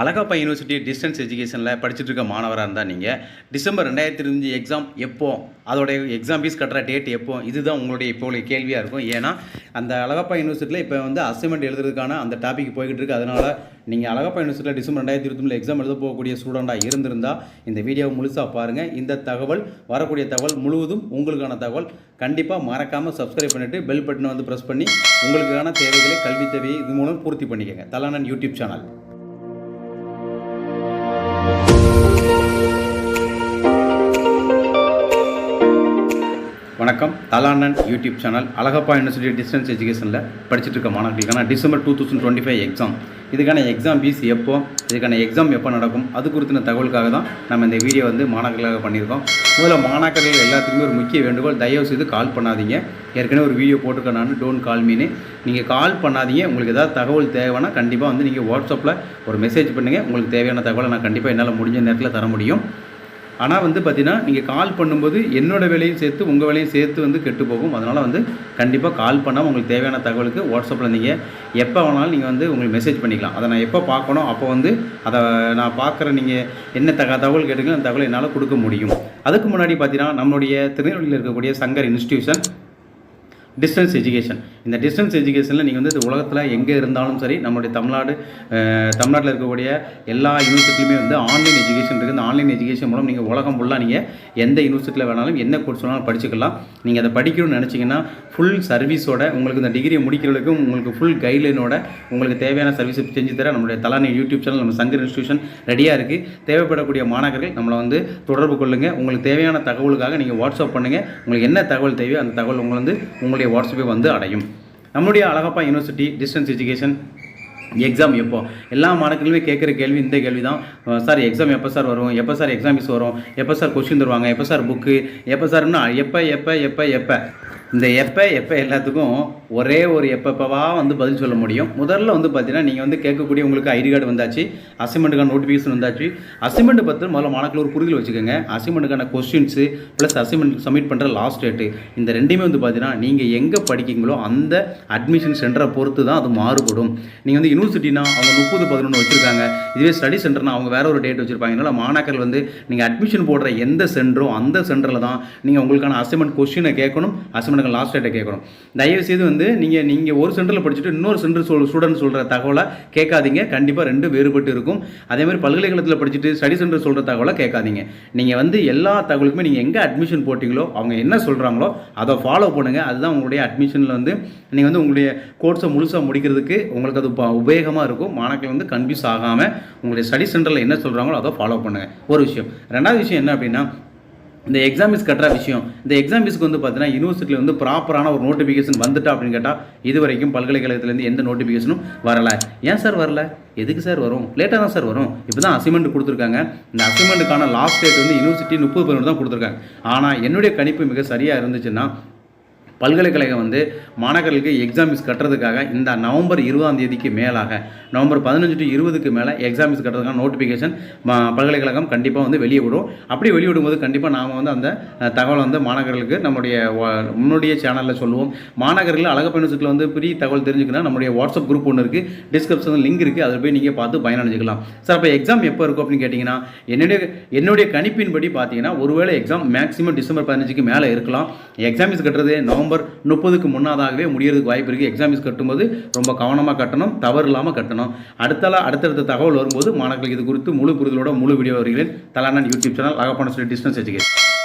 Alagappa university distance எஜுகேஷனில் படிச்சுட்டு இருக்க மாணவராக இருந்தால் நீங்கள் டிசம்பர் ரெண்டாயிரத்தி இருபது எக்ஸாம் எப்போ? அதோடைய எக்ஸாம் ஃபீஸ் கட்டுற டேட் எப்போ? இதுதான் உங்களுடைய இப்போ உள்ள கேள்வியாக இருக்கும். ஏன்னா அந்த அழகப்பா யூனிவர்சிட்டியில் இப்போ வந்து அசைன்மெண்ட் எழுதுறதுக்கான அந்த டாபிக் போய்கிட்டு இருக்கு. அதனால் நீங்கள் அழகப்பா யூனிவர்சிட்டியில் டிசம்பர் ரெண்டாயிரத்தி இருபத்தொம்பது எக்ஸாம் எழுத போகக்கூடிய ஸ்டூடெண்ட்டாக இருந்திருந்தால் இந்த வீடியோவை முழுசாக பாருங்கள் இந்த தகவல் வரக்கூடிய தகவல் முழுவதும் உங்களுக்கான தகவல். கண்டிப்பாக மறக்காமல் சப்ஸ்கிரைப் பண்ணிவிட்டு பெல் பட்டனை வந்து ப்ரெஸ் பண்ணி உங்களுக்கான தேவைகளை கல்வி தேவையை இது மூலம் பூர்த்தி பண்ணிக்கோங்க. தலானன் யூடியூப் சேனல். வணக்கம். தலானன் YouTube channel. Alagappa university distance எஜுகேஷனில் படிச்சுட்டு இருக்க மாணவர்களுக்கான December two thousand twenty five exam இதுக்கான எக்ஸாம் ஃபீஸ் எப்போ? இதுக்கான எக்ஸாம் எப்போ நடக்கும்? அது குறித்தின தகவலுக்காக தான் நம்ம இந்த வீடியோ வந்து மாணவர்களுக்காக பண்ணியிருக்கோம். முதல்ல மாணாக்கர்கள் எல்லாத்துக்குமே ஒரு முக்கிய வேண்டுகோள் தயவு செய்து கால் பண்ணாதீங்க. ஏற்கனவே ஒரு வீடியோ போட்டிருக்கேன் நான் டோன்ட் கால் மீனு நீங்கள் கால் பண்ணாதீங்க. உங்களுக்கு ஏதாவது தகவல் தேவைன்னா கண்டிப்பாக வந்து நீங்கள் வாட்ஸ்அப்பில் ஒரு மெசேஜ் பண்ணுங்கள் உங்களுக்கு தேவையான தகவலை நான் கண்டிப்பாக என்னால் முடிஞ்ச நேரத்தில் தர முடியும். ஆனால் வந்து பார்த்தீங்கன்னா நீங்கள் கால் பண்ணும்போது என்னோடய வேலையும் சேர்த்து உங்கள் வேலையும் சேர்த்து வந்து கெட்டு போகும். அதனால் வந்து கண்டிப்பாக கால் பண்ணால் உங்களுக்கு தேவையான தகவலுக்கு வாட்ஸ்அப்பில் நீங்கள் எப்போ வேணாலும் நீங்கள் வந்து உங்களுக்கு மெசேஜ் பண்ணிக்கலாம். அதை நான் எப்போ பார்க்கணும் அப்போ வந்து அதை நான் பார்க்குற நீங்கள் என்ன தக தகவல் கேட்டுக்கலாம் அந்த தகவலை என்னால் கொடுக்க முடியும். அதுக்கு முன்னாடி பார்த்தீங்கன்னா நம்மளுடைய திருநெல்வேலியில் இருக்கக்கூடிய சங்கர் இன்ஸ்டியூஷன் டிஸ்டன்ஸ் எஜுகேஷன் இந்த டிஸ்டன்ஸ் எஜுகேஷனில் நீங்கள் வந்து இந்த உலகத்தில் எங்கே இருந்தாலும் சரி நம்மளுடைய தமிழ்நாடு தமிழ்நாட்டில் இருக்கக்கூடிய எல்லா யூனிவர்சிட்டியுமே வந்து ஆன்லைன் எஜுகேஷன் இருக்குது இந்த ஆன்லைன் எஜுகேஷன் மூலம் நீங்கள் உலகம் ஃபுல்லாக நீங்கள் எந்த யூனிவர்சிட்டியில் வேணாலும் என்ன கோர்ஸ் வேணாலும் படிச்சுக்கலாம். நீங்கள் அதை படிக்கணும்னு நினச்சிங்கன்னா ஃபுல் சர்வீஸோட உங்களுக்கு இந்த டிகிரியை முடிக்கிறதுக்கும் உங்களுக்கு ஃபுல் கைட்லைனோட உங்களுக்கு தேவையான சர்வீஸ் செஞ்சு தர நம்மளுடைய தலானி யூடியூப் சேனல் நம்ம சங்கர் இன்ஸ்டியூஷன் ரெடியாக இருக்குது தேவைப்படக்கூடிய மாணவர்கள் நம்மளை வந்து தொடர்பு கொள்ளுங்கள் உங்களுக்கு தேவையான தகவலுக்காக நீங்கள் வாட்ஸ்அப் பண்ணுங்கள் உங்களுக்கு என்ன தகவல் தேவையோ அந்த தகவல் உங்களை வந்து உங்களுடைய வாட்ஸ்அப்பை வந்து அடையும். நம்முடைய Alagappa university distance education exam எப்போ? எல்லா மாணவர்களுமே கேட்குற கேள்வி இந்த கேள்வி தான் சார் எக்ஸாம் எப்போ சார் வரும்? எப்போ சார் எக்ஸாம் மிஸ் வரும்? எப்போ சார் கொஸ்டின் தருவாங்க? எப்போ சார் புக்கு எப்போ சார்னா எப்போ எப்போ எப்போ எப்போ? இந்த எப்போ எப்போ எல்லாத்துக்கும் ஒரே ஒரு எப்பப்பவா வந்து பதில் சொல்ல முடியும். முதல்ல வந்து பார்த்தீங்கன்னா நீங்கள் வந்து கேட்கக்கூடிய உங்களுக்கு ஐடி கார்டு வந்தாச்சு அசைன்மெண்ட்டுக்கான நோட்டிஃபிகேஷன் வந்தாச்சு. அசைன்மெண்ட் பற்றி முதல்ல மாணவர்கள் ஒரு புரிதல் வச்சுக்கோங்க. அசைன்மெண்ட்டுக்கான கொஸ்டின்ஸு ப்ளஸ் அசைன்மெண்ட் சப்மிட் பண்ணுற லாஸ்ட் டேட்டு இந்த ரெண்டுமே வந்து பார்த்தீங்கன்னா நீங்கள் எங்கே படிக்கிங்களோ அந்த அட்மிஷன் சென்டரை பொறுத்து தான் அது மாறுபடும். நீங்கள் வந்து யூனிவர்சிட்டினா அவங்க முப்பது பதினொன்று வச்சுருக்காங்க. இதுவே ஸ்டடி சென்டர்னா அவங்க வேற ஒரு டேட் வச்சுருப்பாங்க. அதனால் மாணாக்கர்கள் வந்து நீங்கள் அட்மிஷன் போடுற எந்த சென்டரோ அந்த சென்டரில் தான் நீங்கள் உங்களுக்கான அசைன்மெண்ட் கொஸ்டினை கேட்கணும். அசைன்மெண்ட்டுக்கு லாஸ்ட் டேட்டை கேட்கணும். தயவுசெய்து வந்து நீங்கள் நீங்கள் ஒரு சென்டரில் படிச்சுட்டு இன்னொரு சென்டர் சொல் ஸ்டூடெண்ட் சொல்கிற தகவலை கேட்காதீங்க. கண்டிப்பாக ரெண்டு வேறுபட்டு இருக்கும். அதே மாதிரி பல்கலைக்கழகத்தில் படிச்சுட்டு ஸ்டடி சென்டர் சொல்கிற தகவலை கேட்காதீங்க. நீங்கள் வந்து எல்லா தகவலுக்குமே நீங்கள் எங்கே அட்மிஷன் போட்டிங்களோ அவங்க என்ன சொல்கிறாங்களோ அதை ஃபாலோ பண்ணுங்கள் அதுதான் உங்களுடைய அட்மிஷனில் வந்து நீங்கள் வந்து உங்களுடைய கோர்ஸை முழுசாக முடிக்கிறதுக்கு உங்களுக்கு அது உபயோகமாக இருக்கும். மாணவர்கள் வந்து கன்ஃபியூஸ் ஆகாமல் உங்களுடைய ஸ்டடி சென்டரில் என்ன சொல்கிறாங்களோ அதை ஃபாலோ பண்ணுங்கள் ஒரு விஷயம். ரெண்டாவது விஷயம் என்ன அப்படின்னா இந்த எக்ஸாம் ஃபீஸ் கட்டுற விஷயம். இந்த எக்ஸாம் ஃபீஸ்க்கு வந்து பார்த்தீங்கன்னா யூனிவர்சிட்டியில் வந்து ப்ராப்பரான ஒரு நோட்டிஃபிகேஷன் வந்துட்டா அப்படின்னு கேட்டால் இது வரைக்கும் பல்கலைக்கழகத்துலேருந்து எந்த நோட்டிஃபிகேஷனும் வரல. ஏன் சார் வரல? எதுக்கு சார் வரும்? லேட்டாக தான் சார் வரும். இப்போ தான் அசைன்மெண்ட் கொடுத்துருக்காங்க. இந்த அசைன்மெண்ட்டுக்கான லாஸ்ட் டேட் வந்து யூனிவர்சிட்டி முப்பது பதினொன்று தான் கொடுத்துருக்காங்க. ஆனால் என்னுடைய கணிப்பு மிக சரியாக இருந்துச்சுன்னா பல்கலைக்கழகம் வந்து மாணவர்களுக்கு எக்ஸாம் ஃபீஸ் கட்டுறதுக்காக இந்த நவம்பர் இருபதாம் தேதிக்கு மேலாக நவம்பர் பதினஞ்சு டு இருபதுக்கு மேலே எக்ஸாம் ஃபீஸ் கட்டுறதுக்கான நோட்டிஃபிகேஷன் பல்கலைக்கழகம் கண்டிப்பாக வந்து வெளியே விடும். அப்படி வெளியே விடும்போது கண்டிப்பாக நாம் வந்து அந்த தகவலை வந்து மாணவர்களுக்கு நம்முடைய முன்னுடைய சேனலில் சொல்லுவோம். மாணவர்கள் அழகப்ப யூனிவர்சிட்டியில் வந்து ஃப்ரீ தகவல் தெரிஞ்சுக்கணும் நம்முடைய வாட்ஸ்அப் குரூப் ஒன்று இருக்குது டிஸ்கிரிப்ஷன் லிங்க் இருக்குது அதில் போய் நீங்கள் பார்த்து பயனடைஞ்சிக்கலாம். சார் அப்போ எக்ஸாம் எப்போ இருக்கும் அப்படின்னு கேட்டிங்கன்னா என்னுடைய என்னுடைய கணிப்பின்படி பார்த்தீங்கன்னா ஒருவேளை எக்ஸாம் மேக்ஸிமம் டிசம்பர் பதினஞ்சுக்கு மேலே இருக்கலாம். எக்ஸாம் ஃபீஸ் கட்டுறது நவம்பர் முப்பதுக்கு முன்னாதாகவே முடியறதுக்கு வாய்ப்பு இருக்குது எக்ஸாம் ஃபீஸ் கட்டும்போது ரொம்ப கவனமாக கட்டணும் தவறு இல்லாமல் கட்டணும். அடுத்தல அடுத்தடுத்த தகவல் வரும்போது மாணவர்களுக்கு இது குறித்து முழு புரிதலோட முழு வீடியோ வருகிறேன் தலானன் யூடியூப் சேனல் அகப்பான சொல்லி டிஸ்டன்ஸ் எஜுகேஷன்